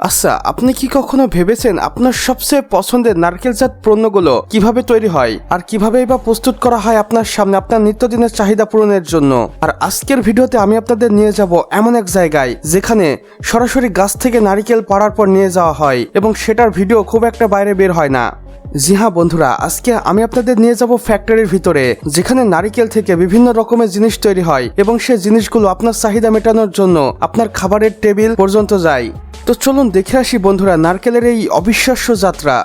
আচ্ছা আপনি কি কখনো ভেবেছেন আপনার সবচেয়ে পছন্দের নারকেলজাত পণ্যগুলো কীভাবে তৈরি হয়? আর কীভাবে বা প্রস্তুত করা হয় আপনার সামনে আপনার নিত্যদিনের চাহিদা পূরণের জন্য? আর আজকের ভিডিওতে আমি আপনাদের নিয়ে যাব এমন এক জায়গায়, যেখানে সরাসরি গাছ থেকে নারকেল পাড়ার পর নিয়ে যাওয়া হয় এবং সেটার ভিডিও খুব একটা বাইরে বের হয় না। জি হ্যাঁ বন্ধুরা, আজকে আমি আপনাদের নিয়ে যাব ফ্যাক্টরির ভিতরে, যেখানে নারিকেল থেকে বিভিন্ন রকমের জিনিস তৈরি হয় এবং সে জিনিসগুলো আপনার চাহিদা মেটানোর জন্য আপনার খাবারের টেবিল পর্যন্ত যায়। তো চলুন দেখে আসি, বন্ধুরা, নারকেলের এই অবিশ্বাস্য যাত্রা।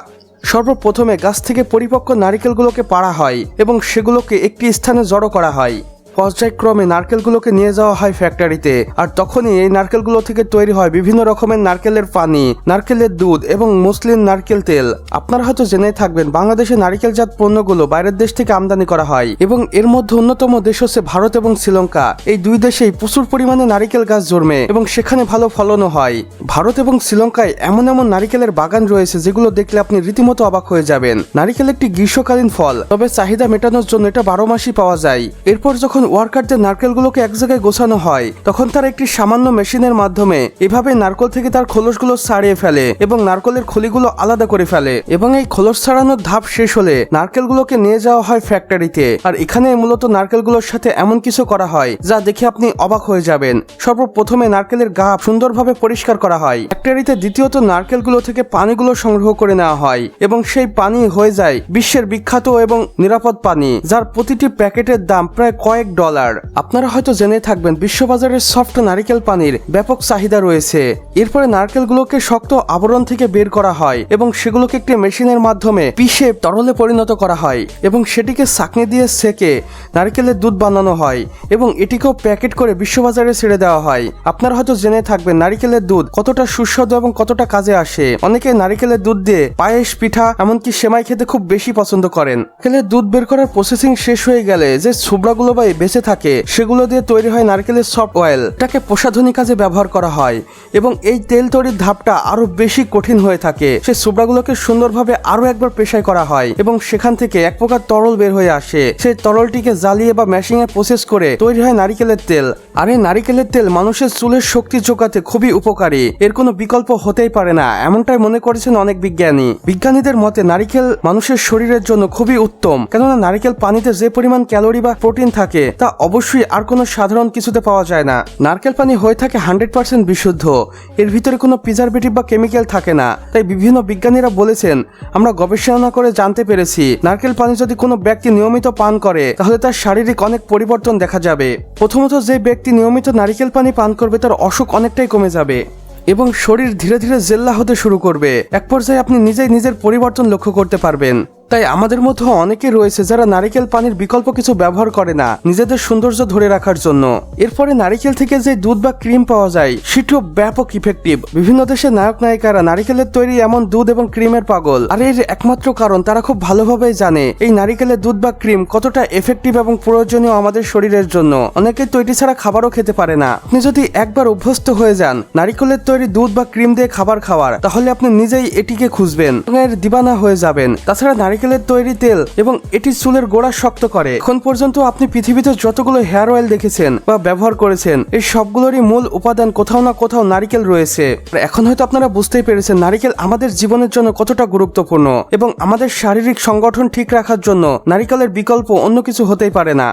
সর্বপ্রথমে গাছ থেকে পরিপক্ক নারিকেলগুলোকে পাড়া হয় এবং সেগুলোকে একটি স্থানে জড়ো করা হয়। পর্যায়ক্রমে নারকেলগুলোকে নিয়ে যাওয়া হয় ফ্যাক্টরিতে, আর তখনই এই নারকেলগুলো থেকে তৈরি হয় বিভিন্ন রকমের নারকেলের পানি, নারকেলের দুধ এবং মুসলিম নারকেল তেল। আপনারা হয়তো জেনে থাকবেন, বাংলাদেশে নারকেলজাত পণ্যগুলো বাইরের দেশ থেকে আমদানি করা হয় এবং এর মধ্যে অন্যতম দেশ হচ্ছে ভারত এবং শ্রীলঙ্কা। এই দুই দেশেই প্রচুর পরিমাণে নারিকেল গাছ জন্মে এবং সেখানে ভালো ফলনও হয়। ভারত এবং শ্রীলঙ্কায় এমন এমন নারিকেলের বাগান রয়েছে যেগুলো দেখলে আপনি রীতিমতো অবাক হয়ে যাবেন। নারিকেল একটি গ্রীষ্মকালীন ফল, তবে চাহিদা মেটানোর জন্য এটা বারো মাসই পাওয়া যায়। এরপর যখন ওয়ার্কারদের নারকেলগুলোকে এক জায়গায় গোছানো হয়, তখন তারা একটি সামান্য মেশিনের মাধ্যমে এভাবে নারকেল থেকে তার খোলসগুলো ছাড়িয়ে ফেলে এবং নারকেলের খলিগুলো আলাদা করে ফেলে এবং এই খোলস ছাড়ানোর ধাপ শেষ হলে নারকেলগুলোকে নিয়ে যাওয়া হয় ফ্যাক্টরিতে। আর এখানে মূলত নারকেলগুলোর সাথে এমন কিছু করা হয়, যা দেখে আপনি অবাক হয়ে যাবেন। সর্বপ্রথমে নারকেলের গা সুন্দরভাবে পরিষ্কার করা হয়। ফ্যাক্টরিতে দ্বিতীয়ত নারকেলগুলো থেকে পানিগুলো সংগ্রহ করে নেওয়া হয় এবং সেই পানি হয়ে যায় বিশ্বের বিখ্যাত এবং নিরাপদ পানি, যার প্রতিটি প্যাকেটের দাম প্রায় কয়েক ডলার আপনারা হয়তো জেনে থাকবেন, বিশ্ববাজারে সফট নারিকেল পানির ব্যাপক চাহিদা রয়েছে। এরপরে নারকেলগুলোকে শক্ত আবরণ থেকে বের করা হয় এবং সেগুলোকে একটি মেশিনের মাধ্যমে পিষে তরলে পরিণত করা হয় এবং সেটিকে ছাকনি দিয়ে সেকে নারকেলের দুধ বানানো হয় এবং এটিকেও প্যাকেট করে বিশ্ববাজারে ছেড়ে দেওয়া হয়। আপনারা হয়তো জেনে থাকবেন, নারিকেলের দুধ কতটা সুস্বাদু এবং কতটা কাজে আসে। অনেকে নারিকেলের দুধ দিয়ে পায়েস, পিঠা, এমনকি সেমাই খেতে খুব বেশি পছন্দ করেন। খেলে দুধ বের করার প্রসেসিং শেষ হয়ে গেলে যে ছুবড়াগুলো বা বেঁচে থাকে, সেগুলো দিয়ে তৈরি হয় নারকেলের সফট অয়েল। এটাকে প্রসাধনী কাজে ব্যবহার করা হয় এবং এই তেল তৈরির ধাপটা আরও বেশি কঠিন হয়ে থাকে। সেই সুবড়াগুলোকে সুন্দরভাবে আরও একবার পেশাই করা হয় এবং সেখান থেকে এক প্রকার তরল বের হয়ে আসে। সেই তরলটিকে জ্বালিয়ে বা ম্যাশিং এ প্রসেস করে তৈরি হয় নারিকেলের তেল। আর এই নারিকেলের তেল মানুষের চুলের শক্তি যোগাতে খুবই উপকারী। এর কোনো বিকল্প হতেই পারে না, এমনটাই মনে করেছেন অনেক বিজ্ঞানী। বিজ্ঞানীদের মতে, নারিকেল মানুষের শরীরের জন্য খুবই উত্তম। কেননা নারিকেল পানিতে যে পরিমাণ ক্যালোরি বা প্রোটিন থাকে তা অবশ্যই আর কোনো সাধারণ কিছুতে পাওয়া যায় না। নারকেল পানি হয়ে থাকে হান্ড্রেড পার্সেন্ট বিশুদ্ধ। এর ভিতরে কোনো প্রিজারভেটিভ বা কেমিক্যাল থাকে না। তাই বিভিন্ন বিজ্ঞানীরা বলেছেন, আমরা গবেষণা করে জানতে পেরেছি, নারকেল পানি যদি কোনো ব্যক্তি নিয়মিত পান করে, তাহলে তার শারীরিক অনেক পরিবর্তন দেখা যাবে। প্রথমত যে ব্যক্তি নিয়মিত নারিকেল পানি পান করবে, তার অসুখ অনেকটাই কমে যাবে এবং শরীর ধীরে ধীরে জেল্লা হতে শুরু করবে। এক পর্যায়ে আপনি নিজেই নিজের পরিবর্তন লক্ষ্য করতে পারবেন। তাই আমাদের মধ্যে অনেকে রয়েছে যারা নারিকেল পানির বিকল্প কিছু ব্যবহার করে না, নিজেদের সৌন্দর্য ধরে রাখার জন্য। এরপরে নারিকেল থেকে যে দুধ বা ক্রিম পাওয়া যায়, সেটিও ব্যাপক ইফেক্টিভ বিভিন্ন দেশের নায়ক নায়িকারা নারিকেলের তৈরি এমন দুধ এবং ক্রিমের পাগল। আর এর একমাত্র কারণ তারা খুব ভালোভাবে জানে, এই নারিকেলের দুধ বা ক্রিম কতটা এফেক্টিভ এবং প্রয়োজনীয় আমাদের শরীরের জন্য। অনেকে তৈরি ছাড়া খাবারও খেতে পারে না। আপনি যদি একবার অভ্যস্ত হয়ে যান, নারিকেলের তৈরি দুধ বা ক্রিম দিয়ে খাবার খাওয়ার, তাহলে আপনি নিজেই এটিকে খুঁজবেন এর দিবানা হয়ে যাবেন। তাছাড়া নারিকেলের তৈরি তেল এবং এটি চুলের গোড়া শক্ত করে। এখন পর্যন্ত আপনি পৃথিবীতে যতগুলো হেয়ার অয়েল দেখেছেন বা ব্যবহার করেছেন, এই সবগুলোরই মূল উপাদান কোথাও না কোথাও নারিকেল রয়েছে। এখন হয়তো আপনারা বুঝতেই পেরেছেন নারিকেল আমাদের জীবনের জন্য কতটা গুরুত্বপূর্ণ এবং আমাদের শারীরিক সংগঠন ঠিক রাখার জন্য নারিকেলের বিকল্প অন্য কিছু হতেই পারে না।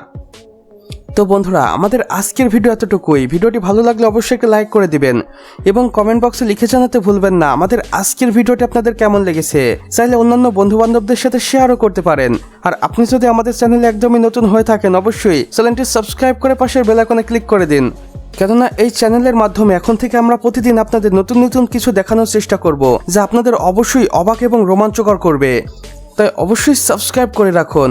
তো বন্ধুরা, আমাদের আজকের ভিডিও এতটুকুই। ভিডিওটি ভালো লাগলে অবশ্যই একটা লাইক করে দিবেন এবং কমেন্ট বক্সে লিখে জানাতে ভুলবেন না। আমাদের আজকের ভিডিওটি আপনাদের কেমন লেগেছে? চাইলে অন্যান্য বন্ধু বান্ধবদের সাথে শেয়ারও করতে পারেন। আর আপনি যদি আমাদের চ্যানেলে একদমই নতুন হয়ে থাকেন, অবশ্যই চ্যানেলটি সাবস্ক্রাইব করে পাশের বেল আইকনে ক্লিক করে দিন। কেননা এই চ্যানেলের মাধ্যমে এখন থেকে আমরা প্রতিদিন আপনাদের নতুন নতুন কিছু দেখানোর চেষ্টা করব, যা আপনাদের অবশ্যই অবাক এবং রোমাঞ্চকর করবে। তাই অবশ্যই সাবস্ক্রাইব করে রাখুন।